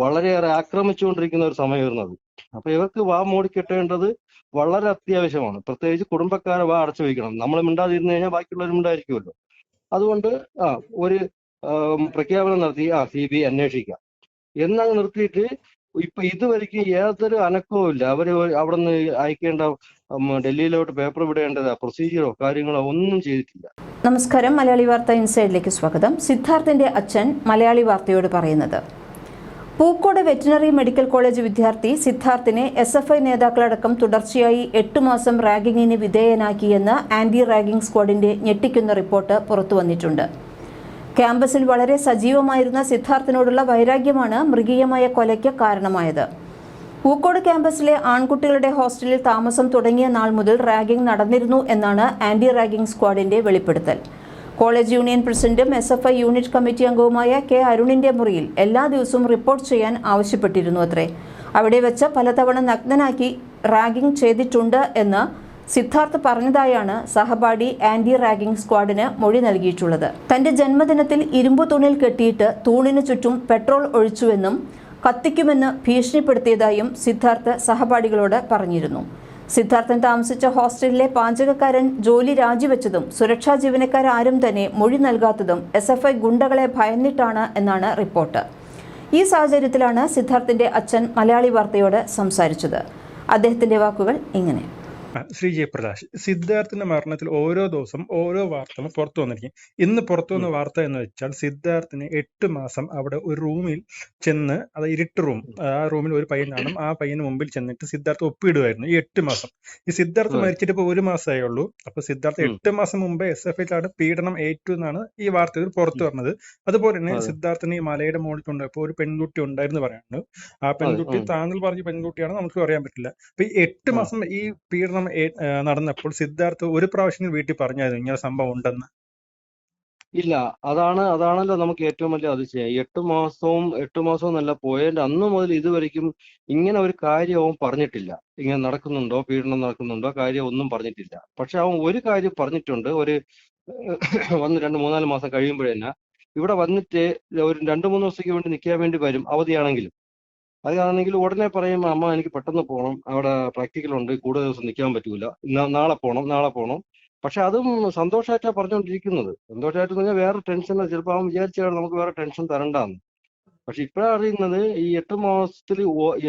വളരെയേറെ ആക്രമിച്ചുകൊണ്ടിരിക്കുന്ന ഒരു സമയമായിരുന്നു അത്. അപ്പൊ ഇവർക്ക് വാ മൂടിക്കെട്ടേണ്ടത് വളരെ അത്യാവശ്യമാണ്. പ്രത്യേകിച്ച് കുടുംബക്കാരെ വാ അടച്ചു വയ്ക്കണം. നമ്മൾ മിണ്ടാതിരുന്നു കഴിഞ്ഞാൽ ബാക്കിയുള്ളവർ മിണ്ടായിരിക്കുമല്ലോ. അതുകൊണ്ട് ആ ഒരു പ്രഖ്യാപനം നടത്തി ആ സി ബി അന്വേഷിക്കാം. എന്നങ്ങ് നിർത്തിയിട്ട് ഇപ്പൊ ഇതുവരെയ്ക്കും യാതൊരു അനക്കവും ഇല്ല. അവർ അവിടെ നിന്ന് അയക്കേണ്ട ഡൽഹിയിലോട്ട് പേപ്പർ വിടേണ്ടത് പ്രൊസീജിയറോ കാര്യങ്ങളോ ഒന്നും ചെയ്തിട്ടില്ല. നമസ്കാരം. മലയാളി വാർത്ത ഇൻസൈഡിലേക്ക് സ്വാഗതം. സിദ്ധാർത്ഥിന്റെ അച്ഛൻ മലയാളി വാർത്തയോട് പറയുന്നത് പൂക്കോട് വെറ്റിനറി മെഡിക്കൽ കോളേജ് വിദ്യാർത്ഥി സിദ്ധാർത്ഥിനെ എസ് എഫ് ഐ നേതാക്കളടക്കം തുടർച്ചയായി എട്ട് മാസം റാഗിങ്ങിന് വിധേയനാക്കിയെന്ന് ആന്റി റാഗിംഗ് സ്ക്വാഡിന്റെ ഞെട്ടിക്കുന്ന റിപ്പോർട്ട് പുറത്തുവന്നിട്ടുണ്ട് ക്യാമ്പസിൽ വളരെ സജീവമായിരുന്ന സിദ്ധാർത്ഥിനോടുള്ള വൈരാഗ്യമാണ് മൃഗീയമായ കൊലയ്ക്ക് കാരണമായത്. പൂക്കോട് ക്യാമ്പസിലെ ആൺകുട്ടികളുടെ ഹോസ്റ്റലിൽ താമസം തുടങ്ങിയ നാൾ മുതൽ റാഗിംഗ് നടന്നിരുന്നു എന്നാണ് ആന്റി റാഗിംഗ് സ്ക്വാഡിന്റെ വെളിപ്പെടുത്തൽ. കോളേജ് യൂണിയൻ പ്രസിഡന്റും S F I unit committee അംഗവുമായ കെ അരുണിന്റെ മുറിയിൽ എല്ലാ ദിവസവും റിപ്പോർട്ട് ചെയ്യാൻ ആവശ്യപ്പെട്ടിരുന്നു അത്രേ. അവിടെ വെച്ച് പലതവണ നഗ്നനാക്കി റാഗിംഗ് ചെയ്തിട്ടുണ്ട് എന്ന് സിദ്ധാർത്ഥ് പറഞ്ഞതായാണ് സഹപാഠി ആന്റി റാഗിംഗ് സ്ക്വാഡിന് മൊഴി നൽകിയിട്ടുള്ളത്. തന്റെ ജന്മദിനത്തിൽ ഇരുമ്പു തൂണിൽ കെട്ടിയിട്ട് തൂണിന് ചുറ്റും പെട്രോൾ ഒഴിച്ചുവെന്നും കത്തിക്കുമെന്ന് ഭീഷണിപ്പെടുത്തിയതായും സിദ്ധാർത്ഥ് സഹപാഠികളോട് പറഞ്ഞിരുന്നു. സിദ്ധാർത്ഥൻ താമസിച്ച ഹോസ്റ്റലിലെ പാചകക്കാരൻ ജോലി രാജിവെച്ചതും സുരക്ഷാ ജീവനക്കാരും തന്നെ മൊഴി നൽകാത്തതും എസ് എഫ് ഐ ഗുണ്ടകളെ ഭയന്നിട്ടാണ് എന്നാണ് റിപ്പോർട്ട്. ഈ സാഹചര്യത്തിലാണ് സിദ്ധാർത്ഥിന്റെ അച്ഛൻ മലയാളി വാർത്തയോട് സംസാരിച്ചത്. അദ്ദേഹത്തിന്റെ വാക്കുകൾ ഇങ്ങനെ. ശ്രീ ജയപ്രകാശ് സിദ്ധാർത്ഥിന്റെ മരണത്തിൽ ഓരോ ദിവസം ഓരോ വാർത്തകളും പുറത്തു വന്നിരിക്കും. ഇന്ന് പുറത്തു വന്ന വാർത്ത എന്ന് വെച്ചാൽ സിദ്ധാർത്ഥിന് എട്ട് മാസം അവിടെ ഒരു റൂമിൽ ചെന്ന് അത് ഇരുട്ട് റൂം ആ റൂമിൽ ഒരു പയ്യൻ കാണും. ആ പയ്യന് മുമ്പിൽ ചെന്നിട്ട് സിദ്ധാർത്ഥ് ഒപ്പിടുമായിരുന്നു ഈ എട്ട് മാസം. ഈ സിദ്ധാർത്ഥ് മരിച്ചിട്ട് ഇപ്പൊ ഒരു മാസമേ ഉള്ളൂ അപ്പൊ സിദ്ധാർത്ഥ്. എട്ട് മാസം മുമ്പേ എസ് എഫ് ഐയിലാണ് പീഡനം ഏറ്റു എന്നാണ് ഈ വാർത്തകൾ പുറത്തു വന്നത്. അതുപോലെ തന്നെ. സിദ്ധാർത്ഥിന് ഈ മലയുടെ മുകളിൽ കൊണ്ടുപോയപ്പോ ഒരു പെൺകുട്ടി ഉണ്ടായിരുന്നു പറയാനുണ്ട് ആ പെൺകുട്ടി. താങ്കൾ പറഞ്ഞ പെൺകുട്ടിയാണ് നമുക്ക് പറയാൻ പറ്റില്ല. അപ്പൊ ഈ എട്ട് മാസം ഈ പീഡനം ആ, നടന്നപ്പോൾ സിദ്ധാർത്ഥ് ഒരു പ്രാവശ്യം വീട്ടിൽ പറഞ്ഞായിരുന്നു ഇങ്ങനെ സംഭവം ഉണ്ടെന്ന്. ഇല്ല അതാണ് അതാണല്ലോ നമുക്ക് ഏറ്റവും വലിയ അതിശയം. എട്ട് മാസവും എട്ട് മാസവും നല്ല പോയതിന്റെ അന്ന് മുതൽ ഇതുവരെയ്ക്കും ഇങ്ങനെ ഒരു കാര്യവും പറഞ്ഞിട്ടില്ല. ഇങ്ങനെ നടക്കുന്നുണ്ടോ പീഡനം നടക്കുന്നുണ്ടോ കാര്യം ഒന്നും പറഞ്ഞിട്ടില്ല. പക്ഷെ അവൻ ഒരു കാര്യം പറഞ്ഞിട്ടുണ്ട്. ഒരു വന്ന് രണ്ട് മൂന്നാൽ മാസം കഴിയുമ്പോഴേ തന്നെ. ഇവിടെ വന്നിട്ട് ഒരു രണ്ട് മൂന്ന് ദിവസത്തേക്ക് വേണ്ടി നിൽക്കാൻ വേണ്ടി വരും അവധിയാണെങ്കിലും. അതാണെങ്കിൽ ഉടനെ പറയും അമ്മ എനിക്ക് പെട്ടെന്ന് പോകണം അവിടെ പ്രാക്ടിക്കൽ ഉണ്ട്. കൂടുതൽ ദിവസം നിൽക്കാൻ പറ്റൂല. നാളെ പോകണം നാളെ പോകണം പക്ഷെ അതും സന്തോഷമായിട്ടാണ് പറഞ്ഞുകൊണ്ടിരിക്കുന്നത്. സന്തോഷമായിട്ട് പറഞ്ഞാൽ വേറെ ടെൻഷൻ ചിലപ്പോൾ അവൻ വിചാരിച്ചാണ് നമുക്ക് വേറെ ടെൻഷൻ തരണ്ടാന്ന്. പക്ഷെ ഇപ്പോഴാണ് അറിയുന്നത് ഈ എട്ട് മാസത്തിൽ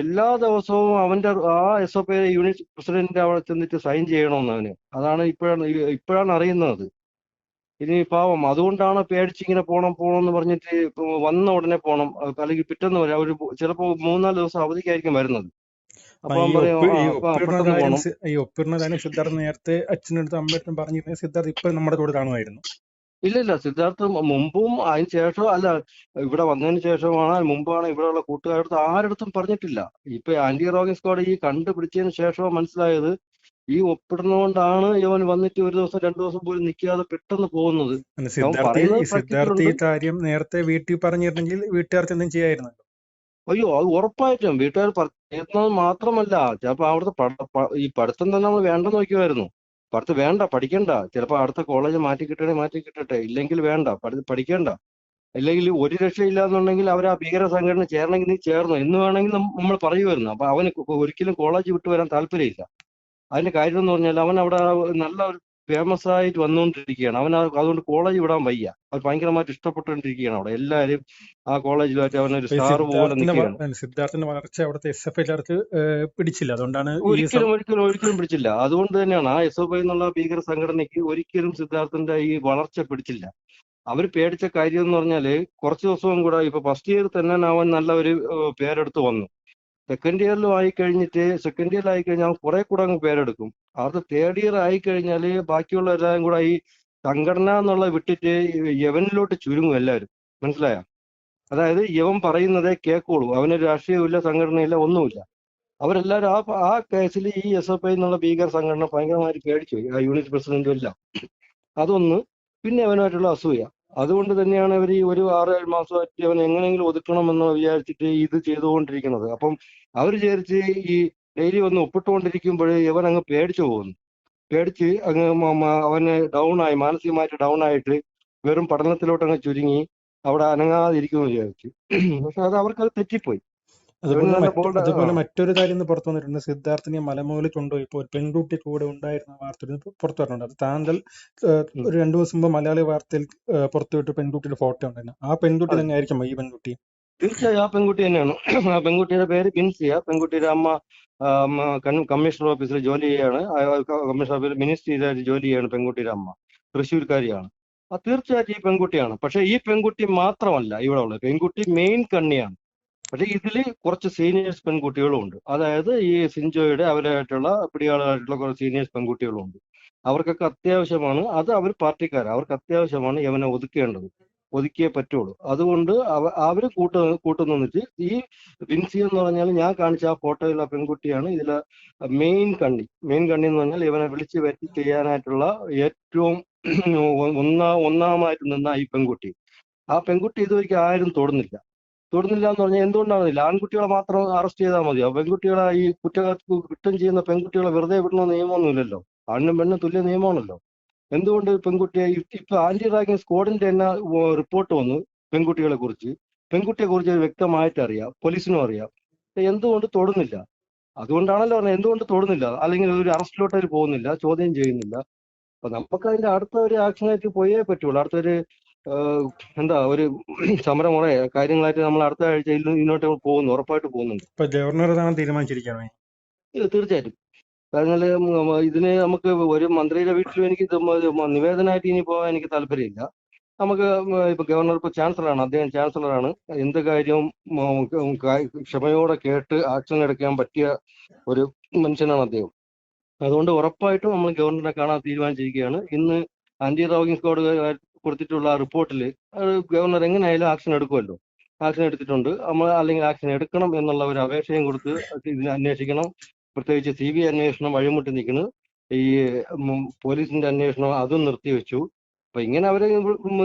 എല്ലാ ദിവസവും അവന്റെ ആ എസ് ഒ പി യൂണിറ്റ് പ്രസിഡന്റിന്റെ അവിടെ ചെന്നിട്ട് സൈൻ ചെയ്യണമെന്ന് അതാണ് ഇപ്പോഴാണ് ഇപ്പോഴാണ് അറിയുന്നത്. ഇനി പാവം അതുകൊണ്ടാണ് പേടിച്ച് ഇങ്ങനെ പോണം പോണം എന്ന് പറഞ്ഞിട്ട് വന്ന ഉടനെ പോണം. അല്ലെങ്കിൽ പിറ്റേന്ന് വരാം ഒരു ചിലപ്പോ മൂന്നാൽ ദിവസം അവധിക്കായിരിക്കും വരുന്നത്. അപ്പൊ അപ്പൊ ഈ പറയും ഒപ്പ് "ആ, ഈ അപ്പൊ ഒപ്പിടുന്ന കാര്യം പോണം. സി- ഈ ഒപ്പിടുന്ന കാര്യം സിദ്ധാർത്ഥ് നേരത്തെ അച്ഛനടുത്ത് അമ്മയടുത്തും പറഞ്ഞിരുന്ന സിദ്ധാർത്ഥ് ഇപ്പൊ നമ്മുടെ കൂടെ കാണുമായിരുന്നു. ഇല്ല ഇല്ല സിദ്ധാർത്ഥ് മുമ്പും അതിന് ശേഷം അല്ല ഇവിടെ വന്നതിന് ശേഷമാണ് മുമ്പാണ് ഇവിടെയുള്ള ആരുടെ അടുത്തും പറഞ്ഞിട്ടില്ല. ഇപ്പൊ ആന്റി റോഗിംഗ് സ്ക്വാഡ് ഈ കണ്ടുപിടിച്ചതിന് ശേഷമാണ് മനസ്സിലായത്. ഈ ഒപ്പിടുന്നതുകൊണ്ടാണ് ഇവൻ വന്നിട്ട് ഒരു ദിവസം രണ്ടു ദിവസം പോലും നിൽക്കാതെ പെട്ടെന്ന് പോകുന്നത്. സിദ്ധാർത്ഥ് കാര്യം നേരത്തെ വീട്ടിൽ പറഞ്ഞിരുന്നെങ്കിൽ വീട്ടുകാർക്ക് എന്തും ചെയ്യായിരുന്നു അയ്യോ അത് ഉറപ്പായിട്ടും. വീട്ടുകാർ പറഞ്ഞത് മാത്രമല്ല ചിലപ്പോ അവിടുത്തെ ഈ പഠിത്തം തന്നെ നമ്മൾ വേണ്ടെന്ന് നോക്കുമായിരുന്നു പഠിത്തം വേണ്ട പഠിക്കണ്ട. ചിലപ്പോ അടുത്ത കോളേജ് മാറ്റി കിട്ടണേ മാറ്റി കിട്ടട്ടെ. ഇല്ലെങ്കിൽ വേണ്ട പഠിക്കേണ്ട. അല്ലെങ്കിൽ ഒരു രക്ഷയില്ല എന്നുണ്ടെങ്കിൽ അവർ ആ ഭീകര സംഘടന ചേരണമെങ്കിൽ നീ ചേർന്നു. എന്ന് വേണമെങ്കിൽ നമ്മൾ പറയുമായിരുന്നു. അപ്പൊ അവന് ഒരിക്കലും കോളേജ് വിട്ടു വരാൻ താല്പര്യമില്ല. അതിന്റെ കാര്യം എന്ന് പറഞ്ഞാൽ അവൻ അവിടെ നല്ല ഒരു ഫേമസ് ആയിട്ട് വന്നുകൊണ്ടിരിക്കുകയാണ്. അവൻ അതുകൊണ്ട് കോളേജ് വിടാൻ വയ്യ. അവൻ ഭയങ്കരമായിട്ട് ഇഷ്ടപ്പെട്ടുകൊണ്ടിരിക്കുകയാണ് അവിടെ. എല്ലാവരും ആ കോളേജിലായിട്ട് അവനൊരു സ്റ്റാർ പോലെ സിദ്ധാർത്ഥന്റെ നിൽക്കുകയാണ്. സിദ്ധാർത്ഥിന്റെ വളർച്ച അവിടുത്തെ എസ് എഫ് ഐക്കാർക്ക് പിടിച്ചില്ല. അതുകൊണ്ടാണ് ഒരിക്കലും ഒരിക്കലും ഒരിക്കലും പിടിച്ചില്ല. അതുകൊണ്ട് തന്നെയാണ് ആ എസ് എഫ് ഐ എന്നുള്ള ഭീകര സംഘടനയ്ക്ക് ഒരിക്കലും സിദ്ധാർത്ഥന്റെ ഈ വളർച്ച പിടിച്ചില്ല. അവർ പേടിച്ച കാര്യം എന്ന് പറഞ്ഞാൽ കുറച്ച് ദിവസവും കൂടെ ഇപ്പൊ ഫസ്റ്റ് ഇയർ തന്നെ അവൻ നല്ല ഒരു പേരെടുത്ത് വന്നു. സെക്കൻഡ് ഇയറിലും ആയി കഴിഞ്ഞിട്ട് സെക്കൻഡ് ഇയറിൽ ആയി കഴിഞ്ഞാൽ കുറെ കൂടെ അങ്ങ് പേരെടുക്കും. അത് തേർഡ് ഇയർ ആയി കഴിഞ്ഞാൽ ബാക്കിയുള്ള എല്ലാവരും കൂടെ ഈ സംഘടന എന്നുള്ള വിട്ടിട്ട് യവനിലോട്ട് ചുരുങ്ങും എല്ലാവരും. മനസ്സിലായ? അതായത് യവൻ പറയുന്നതേ കേൾക്കുള്ളൂ. അവന് രാഷ്ട്രീയമില്ല സംഘടനയില്ല ഒന്നുമില്ല. അവരെല്ലാവരും ആ ആ കേസിൽ ഈ എസ് എഫ് ഐ എന്നുള്ള ഭീകര സംഘടന ഭയങ്കരമായിട്ട് പേടിച്ചു. ആ യൂണിറ്റ് പ്രസിഡന്റും എല്ലാം. അതൊന്ന്. പിന്നെ അവനുമായിട്ടുള്ള അസൂയ. അതുകൊണ്ട് തന്നെയാണ് അവർ ഈ ഒരു ആറ് ഏഴ് മാസമായിട്ട് അവൻ എങ്ങനെയെങ്കിലും ഒതുക്കണമെന്ന് വിചാരിച്ചിട്ട് ഇത് ചെയ്തുകൊണ്ടിരിക്കുന്നത്. അപ്പം അവർ വിചാരിച്ച് ഈ ഡെയിലി വന്ന് ഒപ്പിട്ടുകൊണ്ടിരിക്കുമ്പോൾ ഇവൻ അങ്ങ് പേടിച്ചു പോകുന്നു. പേടിച്ച് അങ്ങ് അവന് ഡൗൺ ആയി മാനസികമായിട്ട് ഡൗൺ ആയിട്ട് വെറും പഠനത്തിലോട്ട് അങ്ങ് ചുരുങ്ങി അവിടെ അനങ്ങാതിരിക്കുമെന്ന് വിചാരിച്ചു. പക്ഷെ അത് അവർക്കത് തെറ്റിപ്പോയി. അതുപോലെ മറ്റൊരു കാര്യം ഇന്ന് പുറത്തു വന്നിട്ടുണ്ട്. സിദ്ധാർത്ഥിനെ മലമുകളിൽ കൊണ്ടുപോയപ്പോൾ ഒരു പെൺകുട്ടി കൂടെ ഉണ്ടായിരുന്ന വാർത്ത പുറത്തു വന്നിട്ടുണ്ട് അത് താങ്കൾ ഒരു രണ്ടു ദിവസം മുമ്പ് മലയാളി വാർത്തയിൽ പുറത്തുവിട്ട് പെൺകുട്ടിയുടെ ഫോട്ടോ ഉണ്ടായിരുന്നു. ആ പെൺകുട്ടി തന്നെ ആയിരിക്കും ഈ പെൺകുട്ടി. തീർച്ചയായും ആ പെൺകുട്ടി തന്നെയാണ്. ആ പെൺകുട്ടിയുടെ പേര് ബിൻസിയ പെൺകുട്ടിയുടെ അമ്മ കമ്മീഷണർ ഓഫീസിൽ ജോലി ചെയ്യാണ്. കമ്മീഷണർ ഓഫീസിൽ മിനിസ്ട്രിയിലായിട്ട് ജോലി ചെയ്യാണ് പെൺകുട്ടിയുടെ അമ്മ. തൃശ്ശൂർക്കാരിയാണ്. ആ തീർച്ചയായിട്ടും ഈ പെൺകുട്ടിയാണ്. പക്ഷെ ഈ പെൺകുട്ടി മാത്രമല്ല ഇവിടെ ഉള്ളത്. പെൺകുട്ടി മെയിൻ കണ്ണിയാണ്. പക്ഷെ ഇതിൽ കുറച്ച് സീനിയേഴ്സ് പെൺകുട്ടികളും ഉണ്ട് അതായത് ഈ സിൻജോയുടെ അവരായിട്ടുള്ള പിടിയാളായിട്ടുള്ള കുറച്ച് സീനിയേഴ്സ് പെൺകുട്ടികളും ഉണ്ട് അവർക്കൊക്കെ അത്യാവശ്യമാണ്. അത് അവർ പാർട്ടിക്കാർ അവർക്ക് അത്യാവശ്യമാണ് യവനെ ഒതുക്കേണ്ടത്. ഒതുക്കിയേ പറ്റുള്ളൂ. അതുകൊണ്ട് അവ അവർ കൂട്ട കൂട്ടു നിന്നിട്ട് ഈ വിൻസി എന്ന് പറഞ്ഞാൽ ഞാൻ കാണിച്ച ആ ഫോട്ടോയിലെ പെൺകുട്ടിയാണ് ഇതിലെ മെയിൻ കണ്ണി. മെയിൻ കണ്ണി എന്ന് പറഞ്ഞാൽ ഇവനെ വിളിച്ചു വരുത്തി ചെയ്യാനായിട്ടുള്ള ഏറ്റവും ഒന്നാ ഒന്നാമായിട്ട് നിന്ന ഈ പെൺകുട്ടി. ആ പെൺകുട്ടി ഇതുവരെ ആരും തൊടുന്നില്ല. തൊടുന്നില്ല എന്ന് പറഞ്ഞാൽ എന്തുകൊണ്ടാണെന്നില്ല ആൺകുട്ടികളെ മാത്രം അറസ്റ്റ് ചെയ്താൽ മതിയോ പെൺകുട്ടികളെ ഈ കുറ്റക്കാർക്ക് കുറ്റം ചെയ്യുന്ന പെൺകുട്ടികളെ വെറുതെ വിടണ നിയമമൊന്നുമില്ലല്ലോ. ആണിനും പെണ്ണും തുല്യ നിയമമാണല്ലോ. എന്തുകൊണ്ട് പെൺകുട്ടിയെ ഇപ്പൊ ആന്റി റാഗിംഗ് സ്ക്വാഡിന്റെ തന്നെ റിപ്പോർട്ട് വന്നു പെൺകുട്ടികളെ കുറിച്ച്. പെൺകുട്ടിയെ കുറിച്ച് വ്യക്തമായിട്ട് അറിയാം. പോലീസിനും അറിയാം. എന്തുകൊണ്ട് തൊടുന്നില്ല? അതുകൊണ്ടാണല്ലോ പറഞ്ഞത്. എന്തുകൊണ്ട് തൊടുന്നില്ല? അല്ലെങ്കിൽ ഒരു അറസ്റ്റിലോട്ട് അവർ പോകുന്നില്ല. ചോദ്യം ചെയ്യുന്നില്ല. അപ്പൊ നമുക്ക് അതിന്റെ അടുത്ത ഒരു ആക്ഷനായിട്ട് പോയേ പറ്റുള്ളൂ. അടുത്തൊരു എന്താ ഒരു സമരമുറ കാര്യങ്ങളായിട്ട് നമ്മൾ അടുത്ത ആഴ്ച ഇതിൽ ഇങ്ങോട്ട് പോകുന്നു ഉറപ്പായിട്ട് പോകുന്നുണ്ട്. ഇപ്പൊ ഗവർണർ തീർച്ചയായിട്ടും. കാരണം ഇതിന് നമുക്ക് ഒരു മന്ത്രിയുടെ വീട്ടിലും എനിക്ക് നിവേദനമായിട്ട് ഇനി പോകാൻ എനിക്ക് താല്പര്യമില്ല. നമുക്ക് ഇപ്പൊ ഗവർണർ ഇപ്പൊ ചാൻസലറാണ് അദ്ദേഹം ചാൻസലറാണ്. എന്ത് കാര്യവും ക്ഷമയോടെ കേട്ട് ആക്ഷൻ എടുക്കാൻ പറ്റിയ ഒരു മനുഷ്യനാണ് അദ്ദേഹം. അതുകൊണ്ട് ഉറപ്പായിട്ടും നമ്മൾ ഗവർണറെ കാണാൻ തീരുമാനിച്ചിരിക്കുകയാണ്. ഇന്ന് ആന്റി റോഗിംഗ് സ്ക്വാഡ് കൊടുത്തിട്ടുള്ള റിപ്പോർട്ടിൽ ഗവർണർ എങ്ങനെയായാലും ആക്ഷൻ എടുക്കുമല്ലോ. ആക്ഷൻ എടുത്തിട്ടുണ്ട്. നമ്മൾ അല്ലെങ്കിൽ ആക്ഷൻ എടുക്കണം എന്നുള്ള ഒരു അപേക്ഷയും കൊടുത്ത് ഇതിനെ അന്വേഷിക്കണം. പ്രത്യേകിച്ച് സി ബി അന്വേഷണം വഴിമുട്ടി നിൽക്കുന്നു. ഈ പോലീസിന്റെ അന്വേഷണം അതും നിർത്തിവെച്ചു. അപ്പൊ ഇങ്ങനെ അവരെ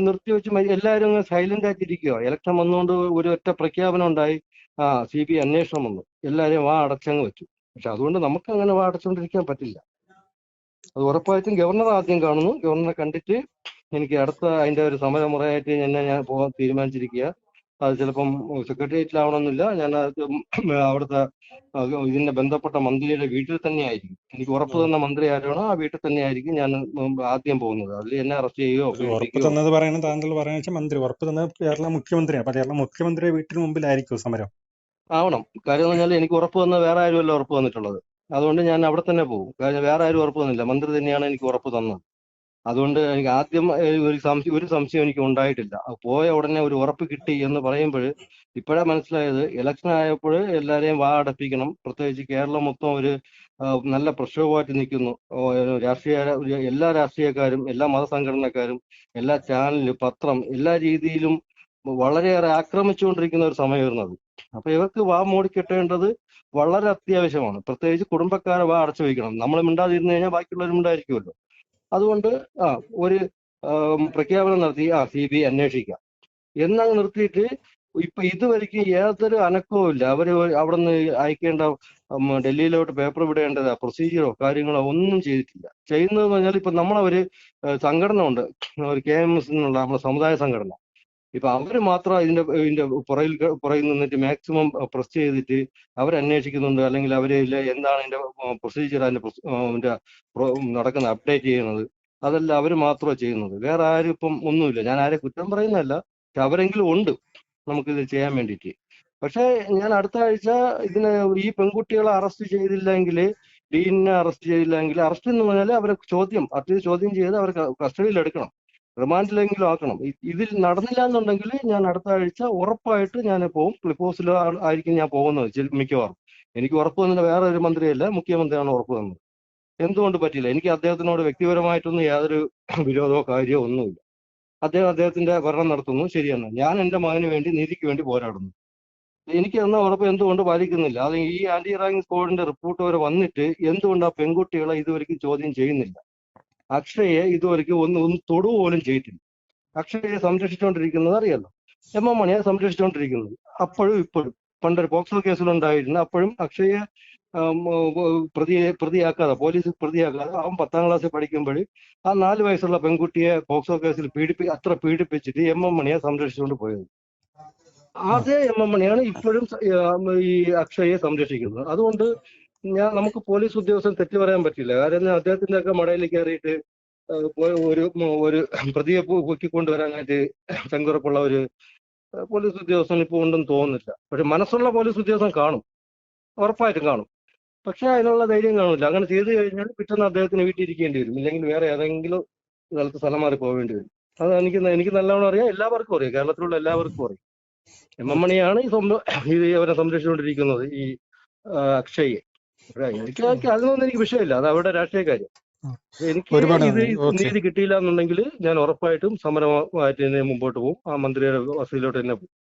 നിർത്തിവെച്ച് എല്ലാവരും സൈലന്റ് ആയിട്ടിരിക്കുക ഇലക്ഷൻ വന്നുകൊണ്ട് ഒരു ഒറ്റ പ്രഖ്യാപനം ഉണ്ടായി. ആ സി ബി അന്വേഷണം വന്നു. എല്ലാവരെയും വാ അടച്ചങ്ങ് വെച്ചു. പക്ഷെ അതുകൊണ്ട് നമുക്ക് അങ്ങനെ വാ അടച്ചുകൊണ്ടിരിക്കാൻ പറ്റില്ല. അത് ഉറപ്പായിട്ടും ഗവർണർ ആദ്യം കാണുന്നു. ഗവർണറെ കണ്ടിട്ട് എനിക്ക് അടുത്ത അതിന്റെ ഒരു സമരമുറയായിട്ട് തന്നെ ഞാൻ പോകാൻ തീരുമാനിച്ചിരിക്കുക അത് ചിലപ്പം സെക്രട്ടേറിയറ്റിലാവണമെന്നില്ല. ഞാൻ അവിടുത്തെ ഇതിന്റെ ഇതിന്റെ ബന്ധപ്പെട്ട മന്ത്രിയുടെ വീട്ടിൽ തന്നെ ആയിരിക്കും എനിക്ക് ഉറപ്പ് തന്ന മന്ത്രി ആരാണോ ആ വീട്ടിൽ തന്നെ ആയിരിക്കും ഞാൻ ആദ്യം പോകുന്നത്. അതിൽ എന്നെ അറസ്റ്റ് ചെയ്യുകയോ ഉറപ്പ് തന്നത് പറയുന്നത് താങ്കൾ പറയുന്ന വെച്ചാൽ മന്ത്രി ഉറപ്പ് തന്നത് കേരള മുഖ്യമന്ത്രിയാണ് അപ്പൊ കേരള മുഖ്യമന്ത്രിയുടെ വീട്ടിന് മുമ്പിലായിരിക്കും സമരം? ആവണം. കാര്യം പറഞ്ഞാൽ എനിക്ക് ഉറപ്പ് തന്ന വേറെ ആരുമല്ല ഉറപ്പ് തന്നിട്ടുള്ളത്. അതുകൊണ്ട് ഞാൻ അവിടെ തന്നെ പോകും. കാര്യം വേറെ ആരും ഉറപ്പ് തന്നില്ല. മന്ത്രി തന്നെയാണ് എനിക്ക് ഉറപ്പ് തന്നത്. അതുകൊണ്ട് എനിക്ക് ആദ്യം ഒരു സംശയം ഒരു സംശയം എനിക്ക് ഉണ്ടായിട്ടില്ല. പോയ ഉടനെ ഒരു ഉറപ്പ് കിട്ടി എന്ന് പറയുമ്പോൾ ഇപ്പോഴാ മനസ്സിലായത് ഇലക്ഷൻ ആയപ്പോൾ എല്ലാവരെയും വാ അടപ്പിക്കണം പ്രത്യേകിച്ച് കേരളം മൊത്തം ഒരു നല്ല പ്രക്ഷോഭമായിട്ട് നിൽക്കുന്നു. രാഷ്ട്രീയ എല്ലാ രാഷ്ട്രീയക്കാരും എല്ലാ മതസംഘടനക്കാരും എല്ലാ ചാനലും പത്രം എല്ലാ രീതിയിലും വളരെയേറെ ആക്രമിച്ചുകൊണ്ടിരിക്കുന്ന ഒരു സമയമായിരുന്നു അത്. അപ്പൊ ഇവർക്ക് വാ മൂടിക്കെട്ടേണ്ടത് വളരെ അത്യാവശ്യമാണ്. പ്രത്യേകിച്ച് കുടുംബക്കാരെ വാ അടച്ചു വയ്ക്കണം. നമ്മൾ മിണ്ടാതിരുന്നു കഴിഞ്ഞാൽ ബാക്കിയുള്ളവർ മിണ്ടായിരിക്കുമല്ലോ അതുകൊണ്ട് ആ ഒരു പ്രഖ്യാപനം നടത്തി ആ സി ബി അന്വേഷിക്കാം. എന്നങ്ങ് നിർത്തിയിട്ട് ഇപ്പൊ ഇതുവരെയ്ക്കും യാതൊരു അനക്കവും ഇല്ല. അവർ അവിടെ നിന്ന് അയക്കേണ്ട ഡൽഹിയിലോട്ട് പേപ്പർ വിടേണ്ടത് പ്രൊസീജിയറോ കാര്യങ്ങളോ ഒന്നും ചെയ്തിട്ടില്ല. ചെയ്യുന്നതെന്ന് പറഞ്ഞാൽ ഇപ്പൊ നമ്മളവര് സംഘടന ഉണ്ട് ഒരു കെ എം എസ് എന്നുള്ള നമ്മുടെ സമുദായ സംഘടന. ഇപ്പൊ അവർ മാത്രം ഇതിന്റെ ഇതിന്റെ പുറകിൽ പുറകിൽ നിന്നിട്ട് മാക്സിമം പ്രസ് ചെയ്തിട്ട് അവർ അന്വേഷിക്കുന്നുണ്ട് അല്ലെങ്കിൽ അവർ എന്താണ് ഇതിന്റെ പ്രൊസീജിയർ അതിന്റെ നടക്കുന്ന അപ്ഡേറ്റ് ചെയ്യുന്നത്. അതല്ല അവർ മാത്രമാണ് ചെയ്യുന്നത്. വേറെ ആരും ഇപ്പം ഒന്നുമില്ല. ഞാൻ ആരെ കുറ്റം പറയുന്നതല്ല. പക്ഷെ അവരെങ്കിലും ഉണ്ട്. നമുക്കിത് ചെയ്യാൻ വേണ്ടിയിട്ട്. പക്ഷെ ഞാൻ അടുത്ത ആഴ്ച ഇതിന് ഈ പെൺകുട്ടികളെ അറസ്റ്റ് ചെയ്തില്ലെങ്കിൽ ഡീനിനെ അറസ്റ്റ് ചെയ്തില്ലെങ്കിൽ അറസ്റ്റ് എന്ന് പറഞ്ഞാൽ അവരെ ചോദ്യം അറ്റ്ലീസ്റ്റ് ചോദ്യം ചെയ്ത് അവരെ കസ്റ്റഡിയിൽ എടുക്കണം. റിമാൻഡിലെങ്കിലും ആക്കണം. ഇതിൽ നടന്നില്ല എന്നുണ്ടെങ്കിൽ ഞാൻ അടുത്ത ആഴ്ച ഉറപ്പായിട്ട് ഞാൻ പോകും ക്ലിഫ് ആയിരിക്കും ഞാൻ പോകുന്നത് മിക്കവാറും. എനിക്ക് ഉറപ്പ് തന്നത് വേറെ ഒരു മന്ത്രിയല്ല മുഖ്യമന്ത്രിയാണ് ഉറപ്പ് തന്നത്. എന്തുകൊണ്ട് പറ്റില്ല എനിക്ക് അദ്ദേഹത്തിനോട് വ്യക്തിപരമായിട്ടൊന്നും യാതൊരു വിരോധമോ കാര്യമോ ഒന്നുമില്ല. അദ്ദേഹം അദ്ദേഹത്തിന്റെ ഭരണം നടത്തുന്നു. ശരിയാണ് ഞാൻ എന്റെ മകന് വേണ്ടി നീതിക്ക് വേണ്ടി പോരാടുന്നു. എനിക്ക് തന്ന ഉറപ്പ് എന്തുകൊണ്ട് പാലിക്കുന്നില്ല? അല്ലെങ്കിൽ ഈ ആന്റി റാങ്കിങ് സ്കോഡിന്റെ റിപ്പോർട്ട് വരെ വന്നിട്ട് എന്തുകൊണ്ട് ആ പെൺകുട്ടികളെ ഇതുവരെയ്ക്കും ചോദ്യം ചെയ്യുന്നില്ല? അക്ഷയെ ഇതുവരെയ്ക്കും ഒന്ന് ഒന്ന് തൊടു പോലും ചെയ്തിട്ടില്ല. അക്ഷയെ സംരക്ഷിച്ചുകൊണ്ടിരിക്കുന്നത് അറിയാലോ? എം എം മണിയെ സംരക്ഷിച്ചുകൊണ്ടിരിക്കുന്നത്. അപ്പോഴും ഇപ്പോഴും. പണ്ടൊരു പോക്സോ കേസിലുണ്ടായിരുന്നു. അപ്പോഴും അക്ഷയെ പ്രതിയെ പ്രതിയാക്കാതെ പോലീസ് പ്രതിയാക്കാതെ അവൻ പത്താം ക്ലാസ്സിൽ പഠിക്കുമ്പോൾ ആ നാല് വയസ്സുള്ള പെൺകുട്ടിയെ പോക്സോ കേസിൽ പീഡിപ്പി അത്ര പീഡിപ്പിച്ചിട്ട് എം എം മണിയെ സംരക്ഷിച്ചുകൊണ്ട് പോയത്. അതേ എം എം മണിയാണ് ഇപ്പോഴും ഈ അക്ഷയെ സംരക്ഷിക്കുന്നത്. അതുകൊണ്ട് ഞാൻ നമുക്ക് പോലീസ് ഉദ്യോഗസ്ഥൻ തെറ്റ് പറയാൻ പറ്റില്ല. കാരണം അദ്ദേഹത്തിന്റെ ഒക്കെ മടയിൽ കയറിയിട്ട് ഒരു ഒരു- പ്രതിയെ പൊക്കിക്കൊണ്ട് വരാനായിട്ട് ചങ്കുറപ്പുള്ള ഒരു പോലീസ് ഉദ്യോഗസ്ഥൻ ഇപ്പോൾ ഉണ്ടെന്ന് തോന്നുന്നില്ല. പക്ഷെ മനസ്സുള്ള പോലീസ് ഉദ്യോഗസ്ഥൻ കാണും. ഉറപ്പായിട്ടും കാണും. പക്ഷെ അതിനുള്ള ധൈര്യം കാണില്ല അങ്ങനെ ചെയ്തു കഴിഞ്ഞാൽ പിറ്റേന്ന് അദ്ദേഹത്തിന് വീട്ടിൽ ഇരിക്കേണ്ടി വരും. ഇല്ലെങ്കിൽ വേറെ ഏതെങ്കിലും സ്ഥലത്ത് സ്ഥലം മാറി പോകേണ്ടി വരും. അത് എനിക്ക് എനിക്ക് നല്ലവണ്ണം അറിയാം. എല്ലാവർക്കും അറിയാം. കേരളത്തിലുള്ള എല്ലാവർക്കും അറിയാം. എം എം മണിയാണ് ഈ സംഭവം ഇത് അവരെ സംരക്ഷിച്ചുകൊണ്ടിരിക്കുന്നത്. ഈ അക്ഷയെ പക്ഷേ എനിക്ക് അതൊക്കെ അതിനൊന്നും എനിക്ക് വിഷയമില്ല. അത് അവരുടെ രാഷ്ട്രീയ കാര്യം. എനിക്ക് ഒരുപാട് ഇത്. നീതി കിട്ടിയില്ല എന്നുണ്ടെങ്കിൽ ഞാൻ ഉറപ്പായിട്ടും സമരമായിട്ട് തന്നെ മുമ്പോട്ട് പോകും. ആ മന്ത്രിയുടെ വസതിയിലോട്ട് തന്നെ പോകും.